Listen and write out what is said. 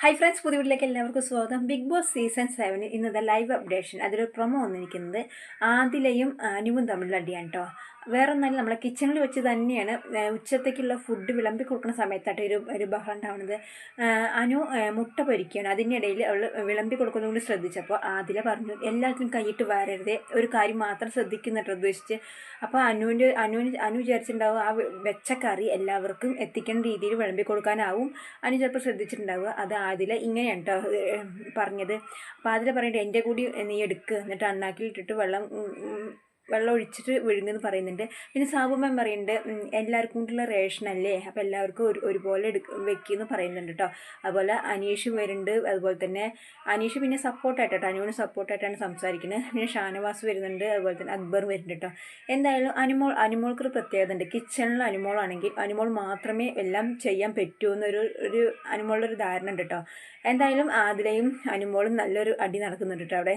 Hi friends പുതിയ വീട്ടിലേക്ക് എല്ലാവർക്കും സ്വാഗതം. ബിഗ് ബോസ് സീസൺ സെവനിൽ ഇന്നത്തെ ലൈവ് അപ്ഡേഷൻ അതിലൊരു പ്രൊമോ വന്നിരിക്കുന്നത് ആദിലയും അനുവും തമ്മിലുള്ള അടിയാണ് കേട്ടോ വേറെ ഒന്നല്ല നമ്മളെ കിച്ചണിൽ വെച്ച് തന്നെയാണ് ഉച്ചത്തേക്കുള്ള ഫുഡ് വിളമ്പി കൊടുക്കുന്ന സമയത്തായിട്ട് ഒരു ഒരു ബഹളം ഉണ്ടാവുന്നത് അനു മുട്ട പൊരിക്കുകയാണ് അതിനിടയിൽ അവൾ വിളമ്പി കൊടുക്കുന്നതുകൊണ്ട് ശ്രദ്ധിച്ചപ്പോൾ ആദില പറഞ്ഞു എല്ലാത്തിനും കൈയിട്ട് വരരുതേ. ഒരു കാര്യം മാത്രം ശ്രദ്ധിക്കുന്നുണ്ട് ഉദ്ദേശിച്ച്. അപ്പോൾ അനുവിന്റെ അനുവിന് അനു വിചാരിച്ചിട്ടുണ്ടാവും ആ വെച്ച കറി എല്ലാവർക്കും എത്തിക്കേണ്ട രീതിയിൽ വിളമ്പി കൊടുക്കാനാവും. അനു ചിലപ്പോൾ ശ്രദ്ധിച്ചിട്ടുണ്ടാവുക. അത് ആദില ഇങ്ങനെയാണ് കേട്ടോ പറഞ്ഞത്. അപ്പോൾ ആദില പറയട്ടെ എന്റെ കൂടി നീ എടുക്കുക എന്നിട്ട് അണ്ണാക്കിൽ ഇട്ടിട്ട് വെള്ളം വെള്ളം ഒഴിച്ചിട്ട് വിഴുങ്ങുന്നു പറയുന്നുണ്ട്. പിന്നെ സാബുമ്മൻ പറയുന്നുണ്ട് എല്ലാവർക്കും റേഷൻ അല്ലേ? അപ്പോൾ എല്ലാവർക്കും ഒരു ഒരുപോലെ എടുക്ക വെക്കുമെന്ന് പറയുന്നുണ്ട് കേട്ടോ അതുപോലെ അനീഷ് വരുന്നുണ്ട്. അതുപോലെ തന്നെ അനീഷ് പിന്നെ സപ്പോർട്ടായിട്ട് അനുവിന് സപ്പോർട്ടായിട്ടാണ് സംസാരിക്കുന്നത്. പിന്നെ ഷാനവാസ് വരുന്നുണ്ട്. അതുപോലെ തന്നെ അക്ബർ വരുന്നുണ്ട് കേട്ടോ എന്തായാലും അനുമോൾ അനുമോൾക്കൊരു പ്രത്യേകത ഉണ്ട്. കിച്ചണിൽ അനുമോളാണെങ്കിൽ അനുമോൾ മാത്രമേ എല്ലാം ചെയ്യാൻ പറ്റൂ എന്നൊരു ഒരു അനുമോളുടെ ഒരു ധാരണ ഉണ്ട് കേട്ടോ എന്തായാലും ആതിലയും അനുമോളും നല്ലൊരു അടി നടക്കുന്നുണ്ട് കേട്ടോ അവിടെ.